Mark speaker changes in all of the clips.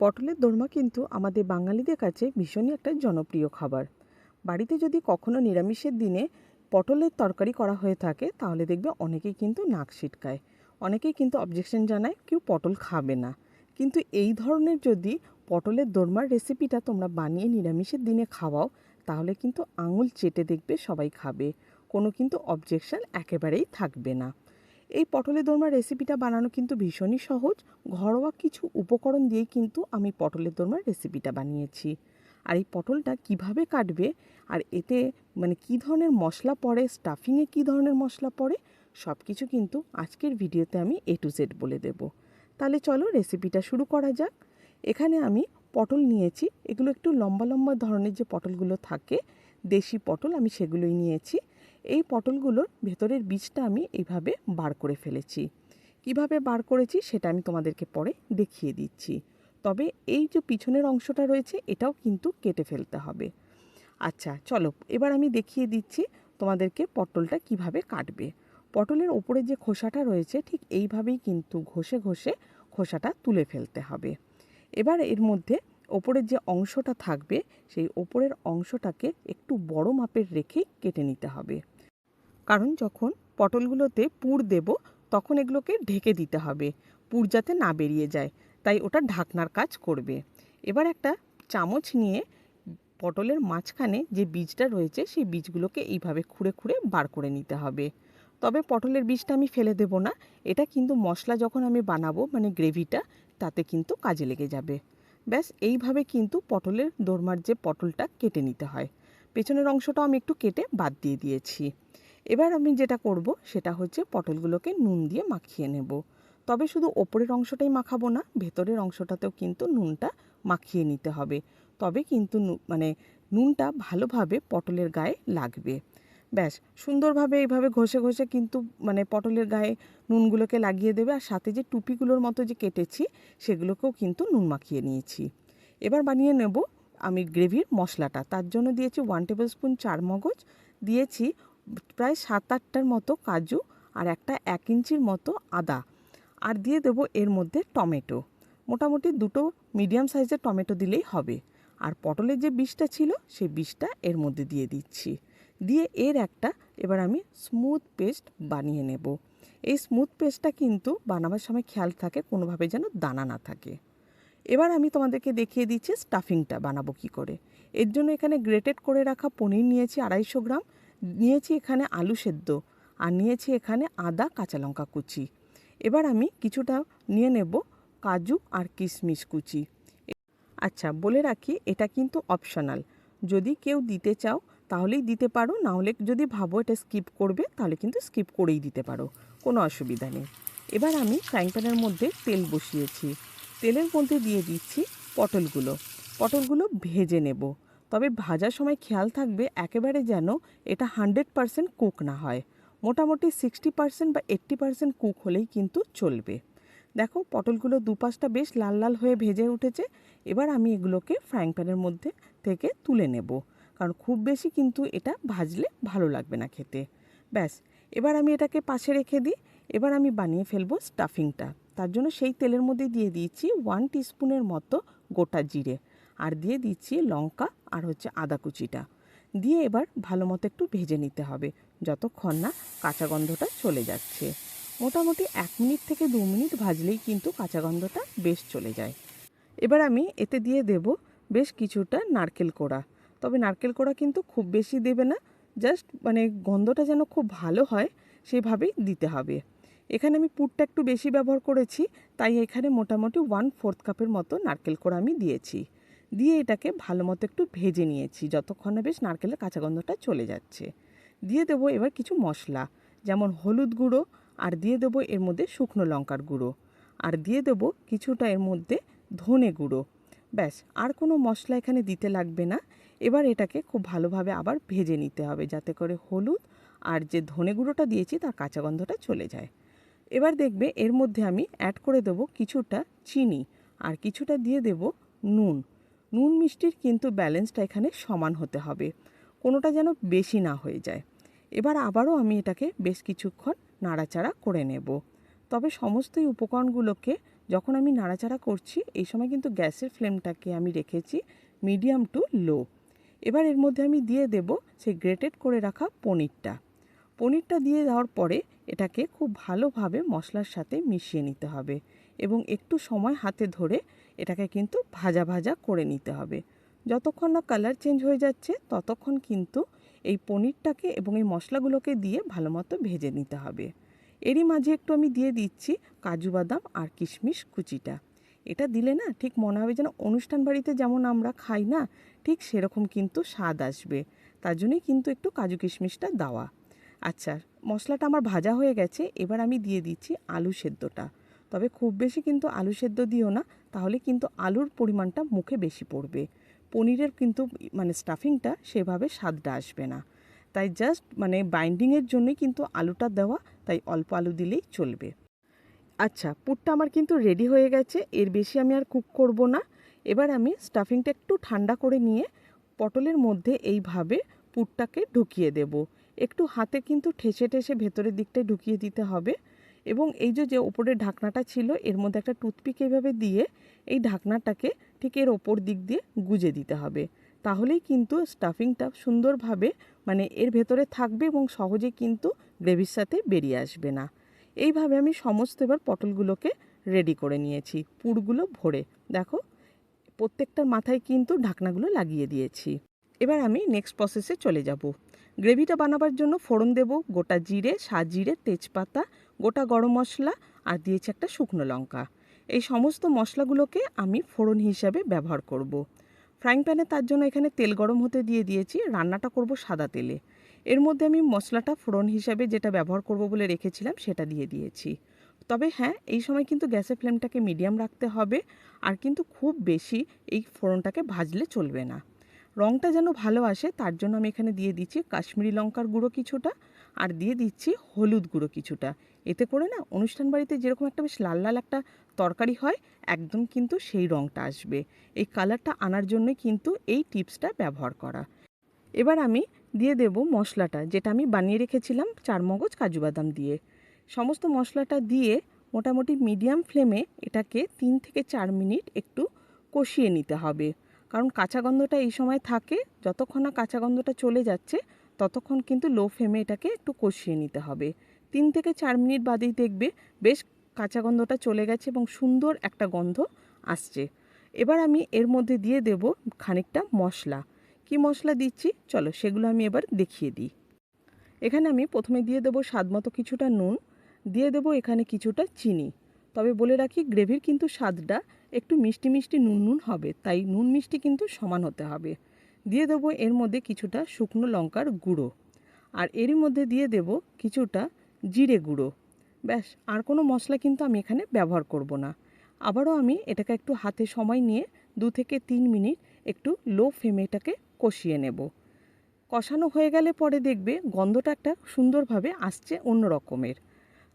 Speaker 1: পটলের দোরমা কিন্তু আমাদের বাঙালিদের কাছে ভীষণই একটা জনপ্রিয় খাবার। বাড়িতে যদি কখনো নিরামিষের দিনে পটলের তরকারি করা হয়ে থাকে, তাহলে দেখবে অনেকেই কিন্তু নাক ছিটকায়। অনেকেই কিন্তু অবজেকশন জানায়, কেউ পটল খাবে না। কিন্তু এই ধরনের যদি পটলের দোরমার রেসিপিটা তোমরা বানিয়ে নিরামিষের দিনে খাওয়াও, তাহলে কিন্তু আঙুল চেটে দেখবে সবাই খাবে। কোনো কিন্তু অবজেকশন একেবারেই থাকবে না। এই পটলের দোরমার রেসিপিটা বানানো কিন্তু ভীষণই সহজ। ঘরোয়া কিছু উপকরণ দিয়েই কিন্তু আমি পটলের দোরমার রেসিপিটা বানিয়েছি। আর এই পটলটা কীভাবে কাটবে আর এতে মানে কী ধরনের মশলা পড়ে স্টাফিংয়ে কী ধরনের মশলা পড়ে সব কিছু কিন্তু আজকের ভিডিওতে আমি এ টু জেড বলে দেব। তাহলে চলো রেসিপিটা শুরু করা যাক। এখানে আমি পটল নিয়েছি। এগুলো একটু লম্বা লম্বা ধরনের যে পটলগুলো থাকে, দেশি পটল, আমি সেগুলোই নিয়েছি। এই পটলগুলোর ভেতরের বীজটা আমি এইভাবে বার করে ফেলেছি। কীভাবে বার করেছি সেটা আমি তোমাদেরকে পরে দেখিয়ে দিচ্ছি। তবে এই যে পিছনের অংশটা রয়েছে, এটাও কিন্তু কেটে ফেলতে হবে। আচ্ছা চলো, এবার আমি দেখিয়ে দিচ্ছি তোমাদেরকে পটলটা কীভাবে কাটবে। পটলের ওপরে যে খোসাটা রয়েছে, ঠিক এইভাবেই কিন্তু ঘষে ঘষে খোসাটা তুলে ফেলতে হবে। এবার এর মধ্যে ওপরের যে অংশটা থাকবে, সেই ওপরের অংশটাকে একটু বড় মাপের রেখেই কেটে নিতে হবে। কারণ যখন পটলগুলোতে পুর দেব, তখন এগুলোকে ঢেকে দিতে হবে, পুর যাতে না বেরিয়ে যায়, তাই ওটা ঢাকনার কাজ করবে। এবার একটা চামচ নিয়ে পটলের মাঝখানে যে বীজটা রয়েছে, সেই বীজগুলোকে এইভাবে খুঁড়ে খুঁড়ে বার করে নিতে হবে। তবে পটলের বীজটা আমি ফেলে দেব না, এটা কিন্তু মশলা যখন আমি বানাবো মানে গ্রেভিটা, তাতে কিন্তু কাজে লেগে যাবে। ব্যাস, এইভাবে কিন্তু পটলের দোরমার যে পটলটা কেটে নিতে হয়। পেছনের অংশটাও আমি একটু কেটে বাদ দিয়ে দিয়েছি। এবার আমি যেটা করব, সেটা হচ্ছে পটলগুলোকে নুন দিয়ে মাখিয়ে নেব। তবে শুধু ওপরের অংশটাই মাখাবো না, ভেতরের অংশটাতেও কিন্তু নুনটা মাখিয়ে নিতে হবে। তবে কিন্তু মানে নুনটা ভালোভাবে পটলের গায়ে লাগবে। ব্যাস, সুন্দরভাবে এইভাবে ঘষে ঘষে কিন্তু মানে পটলের গায়ে নুনগুলোকে লাগিয়ে দেবে, আর সাথে যে টুপিগুলোর মতো যে কেটেছি, সেগুলোকেও কিন্তু নুন মাখিয়ে নিয়েছি। এবার বানিয়ে নেব আমি গ্রেভির মশলাটা। তার জন্য দিয়েছি ওয়ান টেবিল স্পুন চার মগজ দিয়েছি প্রায় সাত আটটার মতো কাজু আর একটা এক ইঞ্চির মতো আদা। আর দিয়ে দেবো এর মধ্যে টমেটো। মোটামুটি দুটো মিডিয়াম সাইজের টমেটো দিলেই হবে। আর পটলের যে বীজটা ছিল, সেই বীজটা এর মধ্যে দিয়ে দিচ্ছি। দিয়ে এর একটা এবার আমি স্মুথ পেস্ট বানিয়ে নেব। এই স্মুথ পেস্টটা কিন্তু বানাবার সময় খেয়াল থাকে, কোনোভাবে যেন দানা না থাকে। এবার আমি তোমাদেরকে দেখিয়ে দিচ্ছি স্টাফিংটা বানাবো কি করে। এর জন্য এখানে গ্রেটেড করে রাখা পনির নিয়েছি আড়াইশো গ্রাম। নিয়েছি এখানে আলু সেদ্ধ আর নিয়েছি এখানে আদা কাঁচা লঙ্কা কুচি। এবার আমি কিছুটা নিয়ে নেব কাজু আর কিশমিশ কুচি। আচ্ছা বলে রাখি এটা কিন্তু অপশনাল যদি কেউ দিতে চাও তাহলেই দিতে পারো নাহলে যদি ভাবো এটা স্কিপ করবে, তাহলে কিন্তু স্কিপ করেই দিতে পারো। কোনো অসুবিধা নেই। এবার আমি ফ্রাইং প্যানের মধ্যে তেল বসিয়েছি। তেলের মধ্যে দিয়ে দিচ্ছি পটলগুলো। পটলগুলো ভেজে নেব। তবে ভাজার সময় খেয়াল থাকবে একেবারে যেন এটা হান্ড্রেড পারসেন্ট কুক না হয়। মোটামুটি সিক্সটি পারসেন্ট বা এইট্টি পারসেন্ট কুক হলেই কিন্তু চলবে। দেখো, পটলগুলো দুপাশটা বেশ লাল লাল হয়ে ভেজে উঠেছে। এবার আমি এগুলোকে ফ্রাইং প্যানের মধ্যে থেকে তুলে নেব। কারণ খুব বেশি কিন্তু এটা ভাজলে ভালো লাগবে না খেতে। ব্যাস, এবার আমি এটাকে পাশে রেখে দিই। এবার আমি বানিয়ে ফেলব স্টাফিংটা। তার জন্য সেই তেলের মধ্যে দিয়ে দিয়েছি ওয়ান টিস্পুনের মতো গোটা জিরে। আর দিয়ে দিচ্ছি লঙ্কা আর হচ্ছে আদা কুচিটা। দিয়ে এবার ভালো মতো একটু ভেজে নিতে হবে, যতক্ষণ না কাঁচা গন্ধটা চলে যাচ্ছে। মোটামুটি এক মিনিট থেকে দু মিনিট ভাজলেই কিন্তু কাঁচা গন্ধটা বেশ চলে যায়। এবার আমি এতে দিয়ে দেব বেশ কিছুটা নারকেল কোড়া। তবে নারকেল কোড়া কিন্তু খুব বেশি দেবে না, জাস্ট মানে গন্ধটা যেন খুব ভালো হয় সেভাবেই দিতে হবে। এখানে আমি পুরটা একটু বেশি ব্যবহার করেছি, তাই এখানে মোটামুটি ওয়ান ফোর্থ কাপের মতো নারকেল কোড়া আমি দিয়েছি। দিয়ে এটাকে ভালো মতো একটু ভেজে নিয়েছি, যতক্ষণ না বেশ নারকেলের কাঁচা গন্ধটা চলে যাচ্ছে। দিয়ে দেবো এবার কিছু মশলা, যেমন হলুদ গুঁড়ো, আর দিয়ে দেবো এর মধ্যে শুকনো লঙ্কার গুঁড়ো। আর দিয়ে দেবো কিছুটা এর মধ্যে ধনে গুঁড়ো। ব্যাস, আর কোনো মশলা এখানে দিতে লাগবে না। এবার এটাকে খুব ভালোভাবে আবার ভেজে নিতে হবে, যাতে করে হলুদ আর যে ধনে গুঁড়োটা দিয়েছি তার কাঁচা গন্ধটা চলে যায়। এবার দেখবে এর মধ্যে আমি অ্যাড করে দেবো কিছুটা চিনি, আর কিছুটা দিয়ে দেব নুন। নুন মিষ্টির কিন্তু ব্যালেন্সটা এখানে সমান হতে হবে। কোনোটা যেন বেশি না হয়ে যায়। এবার আবারও আমি এটাকে বেশ কিছুক্ষণ নাড়াচাড়া করে নেব। তবে সমস্তই উপকরণগুলোকে যখন আমি নাড়াচাড়া করছি, এই সময় কিন্তু গ্যাসের ফ্লেমটাকে আমি রেখেছি মিডিয়াম টু লো। এবার এর মধ্যে আমি দিয়ে দেব সেই গ্রেটেড করে রাখা পনিরটা। পনিরটা দিয়ে দেওয়ার পরে এটাকে খুব ভালোভাবে মশলার সাথে মিশিয়ে নিতে হবে এবং একটু সময় হাতে ধরে এটাকে কিন্তু ভাজা ভাজা করে নিতে হবে। যতক্ষণ না কালার চেঞ্জ হয়ে যাচ্ছে, ততক্ষণ কিন্তু এই পনিরটাকে এবং এই মশলাগুলোকে দিয়ে ভালো মতো ভেজে নিতে হবে। এরই মাঝে একটু আমি দিয়ে দিচ্ছি কাজু বাদাম আর কিশমিশ কুচিটা। এটা দিলে না ঠিক মনে হবে যেন অনুষ্ঠান বাড়িতে যেমন আমরা খাই না, ঠিক সেরকম কিন্তু স্বাদ আসবে। তার জন্যই কিন্তু একটু কাজু কিশমিশটা দেওয়া। আচ্ছা মশলাটা আমার ভাজা হয়ে গেছে, এবার আমি দিয়ে দিচ্ছি আলু সেদ্ধটা। তবে খুব বেশি কিন্তু আলু সেদ্ধ দিও না তাহলে কিন্তু আলুর পরিমাণটা মুখে বেশি পড়বে। পনিরের কিন্তু মানে স্টাফিংটা সেভাবে স্বাদটা আসবে না। তাই জাস্ট মানে বাইন্ডিংয়ের জন্যই কিন্তু আলুটা দেওয়া, তাই অল্প আলু দিলেই চলবে। আচ্ছা পুরটা আমার কিন্তু রেডি হয়ে গেছে, এর বেশি আমি আর কুক করব না। এবার আমি স্টাফিংটা একটু ঠান্ডা করে নিয়ে পটলের মধ্যে এইভাবে পুরটাকে ঢুকিয়ে দেব। একটু হাতে কিন্তু ঠেসে ঠেসে ভেতরের দিকটায় ঢুকিয়ে দিতে হবে। এবং এই যে যে ওপরের ঢাকনাটা ছিল, এর মধ্যে একটা টুথপিক এভাবে দিয়ে এই ঢাকনাটাকে ঠিক এর ওপর দিক দিয়ে গুজে দিতে হবে। তাহলেই কিন্তু স্টাফিংটা সুন্দরভাবে মানে এর ভেতরে থাকবে এবং সহজে কিন্তু গ্রেভির সাথে বেরিয়ে আসবে না। এইভাবে আমি সমস্ত এবার পটলগুলোকে রেডি করে নিয়েছি, পুরগুলো ভরে। দেখো, প্রত্যেকটার মাথায় কিন্তু ঢাকনাগুলো লাগিয়ে দিয়েছি। এবার আমি নেক্সট প্রসেসে চলে যাব। গ্রেভিটা বানাবার জন্য ফোড়ন দেব, গোটা জিরে, সাজিরে তেজপাতা গোটা গরম মশলা আর দিয়েছি একটা শুকনো লঙ্কা। এই সমস্ত মশলাগুলোকে আমি ফোড়ন হিসাবে ব্যবহার করব। ফ্রাইং প্যানে তার জন্য এখানে তেল গরম হতে দিয়ে দিয়েছি, রান্নাটা করব সাদা তেলে। এর মধ্যে আমি মশলাটা ফোড়ন হিসাবে যেটা ব্যবহার করব বলে রেখেছিলাম সেটা দিয়ে দিয়েছি। তবে হ্যাঁ এই সময় কিন্তু গ্যাসের ফ্লেমটাকে মিডিয়াম রাখতে হবে আর কিন্তু খুব বেশি এই ফোড়নটাকে ভাজলে চলবে না। রঙটা যেন ভালো আসে, তার জন্য আমি এখানে দিয়ে দিচ্ছি কাশ্মীরি লঙ্কার গুঁড়ো কিছুটা আর দিয়ে দিচ্ছি হলুদ গুঁড়ো কিছুটা। এতে করে না অনুষ্ঠান বাড়িতে যেরকম একটা বেশ লাল লাল একটা তরকারি হয়, একদম কিন্তু সেই রঙটা আসবে। এই কালারটা আনার জন্যই কিন্তু এই টিপসটা ব্যবহার করা। এবার আমি দিয়ে দেব মশলাটা, যেটা আমি বানিয়ে রেখেছিলাম চার মগজ কাজু বাদাম দিয়ে। সমস্ত মশলাটা দিয়ে মোটামুটি মিডিয়াম ফ্লেমে এটাকে তিন থেকে চার মিনিট একটু কষিয়ে নিতে হবে। কারণ কাঁচা গন্ধটা এই সময় থাকে, যতক্ষণ না কাঁচা গন্ধটা চলে যাচ্ছে, ততক্ষণ কিন্তু লো ফ্লেমে এটাকে একটু কষিয়ে নিতে হবে। তিন থেকে চার মিনিট বাদেই দেখবে বেশ কাঁচা গন্ধটা চলে গেছে এবং সুন্দর একটা গন্ধ আসছে। এবার আমি এর মধ্যে দিয়ে দেব খানিকটা মশলা। কি মশলা দিচ্ছি? চলো সেগুলো আমি এবার দেখিয়ে দিই। এখানে আমি প্রথমে দিয়ে দেবো স্বাদ মতো কিছুটা নুন, দিয়ে দেবো এখানে কিছুটা চিনি। তবে বলে রাখি গ্রেভির কিন্তু স্বাদটা একটু মিষ্টি মিষ্টি নুন নুন হবে, তাই নুন মিষ্টি কিন্তু সমান হতে হবে। দিয়ে দেবো এর মধ্যে কিছুটা শুকনো লঙ্কার গুঁড়ো। আর এরই মধ্যে দিয়ে দেব কিছুটা জিরে গুঁড়ো। ব্যাস, আর কোনো মশলা কিন্তু আমি এখানে ব্যবহার করব না। আবারও আমি এটাকে একটু হাতে সময় নিয়ে দু থেকে তিন মিনিট একটু লো ফ্লেমে এটাকে কষিয়ে নেব। কষানো হয়ে গেলে পরে দেখবে গন্ধটা একটা সুন্দরভাবে আসছে অন্য রকমের।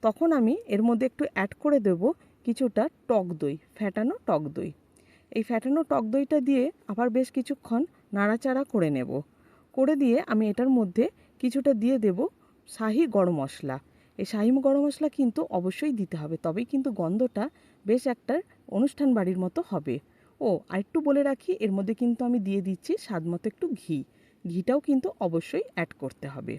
Speaker 1: তখন আমি এর মধ্যে একটু অ্যাড করে দেব কিছুটা টক দই ফ্যাটানো টক দই। এই ফ্যাটানো টক দইটা দিয়ে আবার বেশ কিছুক্ষণ নাড়াচাড়া করে নেব। করে দিয়ে আমি এটার মধ্যে কিছুটা দিয়ে দেব শাহি গরম মশলা। এই শাহি গরম মশলা কিন্তু অবশ্যই দিতে হবে। তবেই কিন্তু গন্ধটা বেশ একটা অনুষ্ঠান বাড়ির মতো হবে। ও, আরেকটু বলে রাখি, এর মধ্যে কিন্তু আমি দিয়ে দিচ্ছি স্বাদ মতো একটু ঘি। ঘিটাও কিন্তু অবশ্যই অ্যাড করতে হবে।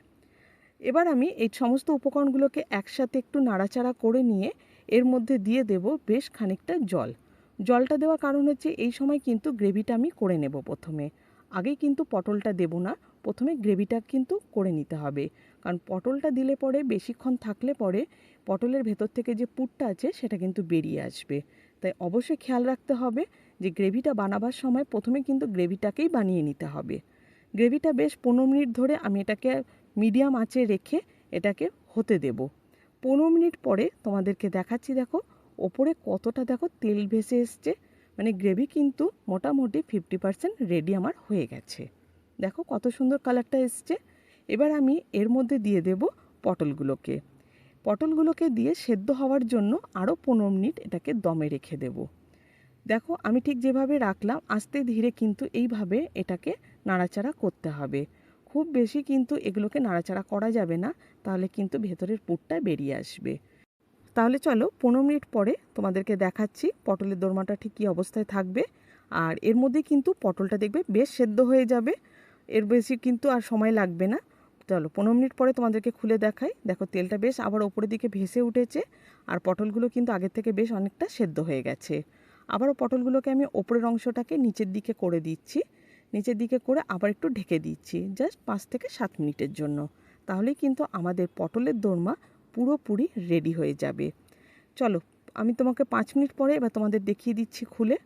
Speaker 1: এবার আমি এই সমস্ত উপকরণগুলোকে একসাথে একটু নাড়াচাড়া করে নিয়ে এর মধ্যে দিয়ে দেব বেশ খানিকটা জল। জলটা দেওয়ার কারণ হচ্ছে এই সময় কিন্তু গ্রেভিটা আমি করে নেব প্রথমে। আগে কিন্তু পটলটা দেব না, প্রথমে গ্রেভিটা কিন্তু করে নিতে হবে। কারণ পটলটা দিলে পরে, বেশিক্ষণ থাকলে পরে পটলের ভেতর থেকে যে পুরটা আছে, সেটা কিন্তু বেরিয়ে আসবে। তাই অবশ্যই খেয়াল রাখতে হবে যে গ্রেভিটা বানাবার সময় প্রথমে কিন্তু গ্রেভিটাকেই বানিয়ে নিতে হবে। গ্রেভিটা বেশ পনেরো মিনিট ধরে আমি এটাকে মিডিয়াম আঁচে রেখে এটাকে হতে দেব। পনেরো মিনিট পরে তোমাদেরকে দেখাচ্ছি, দেখো, ওপরে কতটা, দেখো, তেল ভেসে এসছে। মানে গ্রেভি কিন্তু মোটামুটি ফিফটি পার্সেন্ট রেডি আমার হয়ে গেছে। দেখো কত সুন্দর কালারটা এসছে। এবার আমি এর মধ্যে দিয়ে দেব পটলগুলোকে। পটলগুলোকে দিয়ে সেদ্ধ হওয়ার জন্য আরও পনেরো মিনিট এটাকে দমে রেখে দেব। দেখো, আমি ঠিক যেভাবে রাখলাম, আস্তে ধীরে কিন্তু এইভাবে এটাকে নাড়াচাড়া করতে হবে। খুব বেশি কিন্তু এগুলোকে নাড়াচাড়া করা যাবে না, তাহলে কিন্তু ভেতরের পুরটা বেরিয়ে আসবে। তাহলে চলো, পনেরো মিনিট পরে তোমাদেরকে দেখাচ্ছি পটলের দোরমাটা ঠিক কী অবস্থায় থাকবে। আর এর মধ্যে কিন্তু পটলটা দেখবে বেশ সেদ্ধ হয়ে যাবে। এর বেশি কিন্তু আর সময় লাগবে না। চলো পনেরো মিনিট পরে তোমাদেরকে খুলে দেখাই। দেখো, তেলটা বেশ আবার ওপরের দিকে ভেসে উঠেছে আর পটলগুলো কিন্তু আগের থেকে বেশ অনেকটা সেদ্ধ হয়ে গেছে। আবারও পটলগুলোকে আমি ওপরের অংশটাকে নিচের দিকে করে দিচ্ছি। নিচের দিকে করে আবার একটু ঢেকে দিচ্ছি, জাস্ট পাঁচ থেকে সাত মিনিটের জন্য। তাহলেই কিন্তু আমাদের পটলের দোরমা পুরোপুরি রেডি হয়ে যাবে। চলো, আমি তোমাকে পাঁচ মিনিট পরে এবার তোমাদের দেখিয়ে দিচ্ছি খুলে।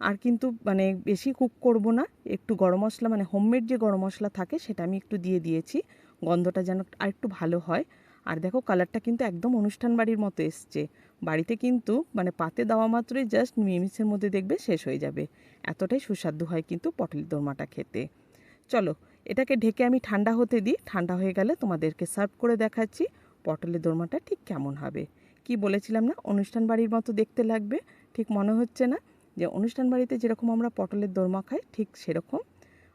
Speaker 1: আর কিন্তু মানে বেশি কুক করব না। একটু গরম মশলা মানে হোমমেড যে গরম মশলা থাকে সেটা আমি একটু দিয়ে দিয়েছি। গন্ধটা যেন আর একটু ভালো হয়। আর দেখো কালারটা কিন্তু একদম অনুষ্ঠান বাড়ির মতো এসছে। বাড়িতে কিন্তু মানে পাতে দেওয়া মাত্রই জাস্ট মিমিসের মধ্যে দেখবে শেষ হয়ে যাবে। এতটাই সুস্বাদু হয় কিন্তু পটলের দোরমাটা খেতে। চলো, এটাকে ঢেকে আমি ঠান্ডা হতে দিই। ঠান্ডা হয়ে গেলে তোমাদেরকে সার্ভ করে দেখাচ্ছি পটলের দোরমাটা ঠিক কেমন হবে। কি বলেছিলাম না? অনুষ্ঠান বাড়ির মতো দেখতে লাগবে। ঠিক মনে হচ্ছে না যে অনুষ্ঠান বাড়িতে যেরকম আমরা পটলের দোরমা খাই ঠিক সেরকম।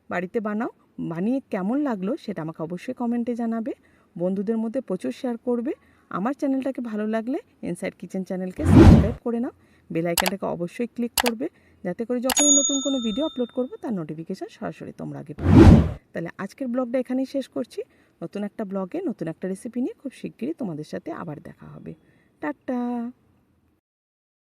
Speaker 1: বাড়িতে বানাও। বানিয়ে কেমন লাগল সেটা আমাকে অবশ্যই কমেন্টে জানাবে। বন্ধুদের মধ্যে প্রচুর শেয়ার করবে। আমার চ্যানেলটাকে ভালো লাগলে ইনসাইড কিচেন চ্যানেলকে সাবস্ক্রাইব করে নাও। বেল আইকনটাকে অবশ্যই ক্লিক করবে। যাতে করে যখনই নতুন কোনো ভিডিও আপলোড করব তার নোটিফিকেশান সরাসরি তোমরা আগে পাবে তাহলে আজকের ব্লগটা এখানেই শেষ করছি। নতুন একটা ব্লগে নতুন একটা রেসিপি নিয়ে খুব শিগগিরই তোমাদের সাথে আবার দেখা হবে। টাটা!